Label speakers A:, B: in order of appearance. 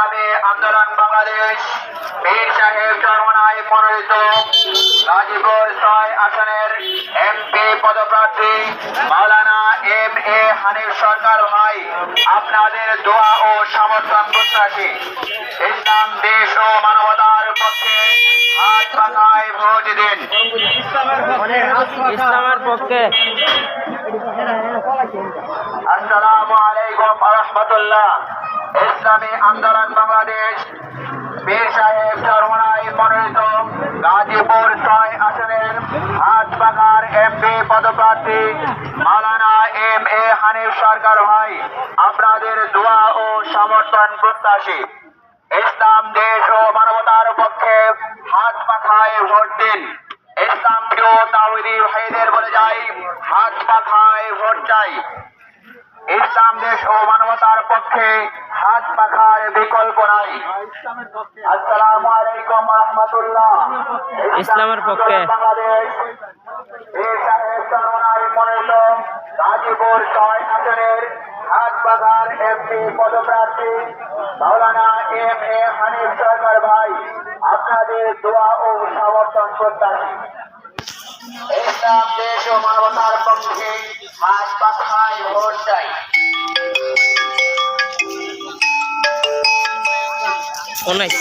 A: ইসলামী আন্দোলন বাংলাদেশ পীর সাহেব চরমনায় মনোনীত গাজীপুর ছয় আসনের এমপি পদপ্রার্থী মাওলানা এম এ হানিফ সরকার ভাই আপনাদের দোয়া ও সমর্থন প্রত্যাশী। ইসলাম দেশ ও মানবতার পক্ষে হাত পাখায় ভোট দিন।
B: ইসলামের পক্ষে।
A: আসসালামু আলাইকুম রহমতুল্লাহ। ইসলামী আন্দোলন বাংলাদেশ। বীর সাহেব চরমনাই মনোনীত গাজীপুর ছয় আসনের হাত পাকার এমপি পদপ্রার্থী মালানা এম এ হানিফ সরকার ভাই, আপনাদের দোয়া ও সমর্থন প্রত্যাশী। ইসলাম, দেশ ও মানবতার পক্ষে হাত পাখায় ভোট দিন। ইসলাম প্রিয় তাহিদি ভাইদের বলে যাই হাত পাখায় ভোট চাই। ইসলাম দেশ ও মানবতার পক্ষে হাত পাখার বিকল্প নাই। আসসালামু আলাইকুম রহমতুল্লাহ।
B: ইসলামের পক্ষে।
A: বাংলাদেশ বীর সাহেব চরমনাই মনোনীত গাজীপুর ছয় আসনের হাত এমপি পদপ্রার্থী মাওলানা এম এ হানিফ সরকার ভাই। আপনাদের দোয়া ও সমর্থন ইসলাম দেশ ও মানবতার পক্ষে आसपास आए रोड साइड
B: उन्नीस